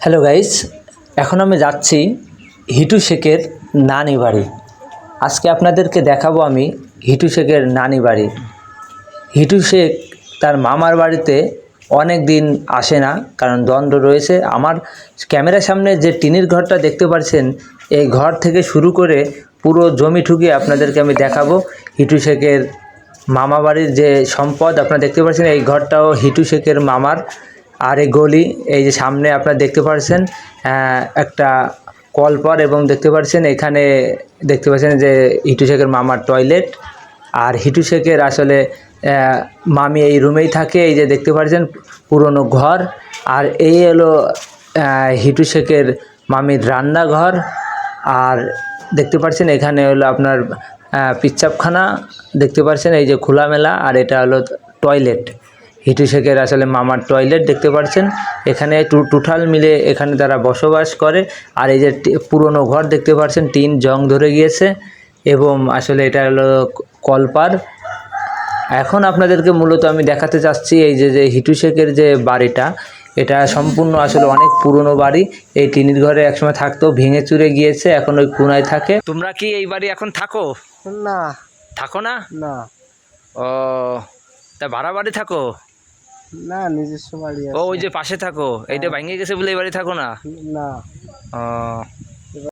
Hello guys এখন আমি যাচ্ছি হিটু শেখের নানি বাড়ি। আজকে আপনাদেরকে দেখাবো আমি হিটু শেখের নানি বাড়ি। হিটু শেখ তার মামার বাড়িতে অনেক দিন আসে না, কারণ দ্বন্দ্ব রয়েছে। আমার ক্যামেরার সামনে যে টিনের ঘরটা দেখতে পাচ্ছেন এই ঘর থেকে শুরু করে পুরো জমি ঠুকে আপনাদেরকে আমি দেখাবো হিটু শেখের মামা বাড়ির যে সম্পদ। আপনারা দেখতে পাচ্ছেন এই ঘরটাও হিটু শেখের মামার। আর এই গলি এই যে সামনে আপনারা দেখতে পাচ্ছেন একটা কলপর এবং দেখতে পাচ্ছেন এখানে দেখতে পাচ্ছেন যে হিটু শেখের মামার টয়লেট। আর হিটু শেখের আসলে মামি এই রুমেই থাকে এই যে দেখতে পাচ্ছেন পুরনো ঘর। আর এই হলো হিটু শেখের মামির রান্নাঘর। আর দেখতে পাচ্ছেন এখানে হলো আপনার আহ, পিচ্চাপখানা দেখতে পাচ্ছেন এই যে খোলামেলা আর এটা হলো টয়লেট। হিটু শেখের আসলে মামার টয়লেট দেখতে পাচ্ছেন এখানে টোটাল মিলে এখানে তারা বসবাস করে। আর এই যে পুরনো ঘর দেখতে পাচ্ছেন টিন জং ধরে গিয়েছে এবং আসলে এটা হলো কলপার। এখন আপনাদেরকে মূলত আমি দেখাতে চাচ্ছি এই যে যে হিটু শেখের যে বাড়িটা এটা সম্পূর্ণ আসলে অনেক পুরনো বাড়ি। এই টিনির ঘরে একসময় থাকতো ভেঙে চুরে গিয়েছে এখন ওই কোনায় থাকে। তোমরা কি এই বাড়ি এখন থাকো? না। থাকো না? না। ও তা ভাড়া বাড়ি থাকো? না নিজস্ব বাড়ি ও ওই যে পাশে থাকো এইটা ভেঙে গেছে বলে এই বাড়ি থাকো না? না। ও।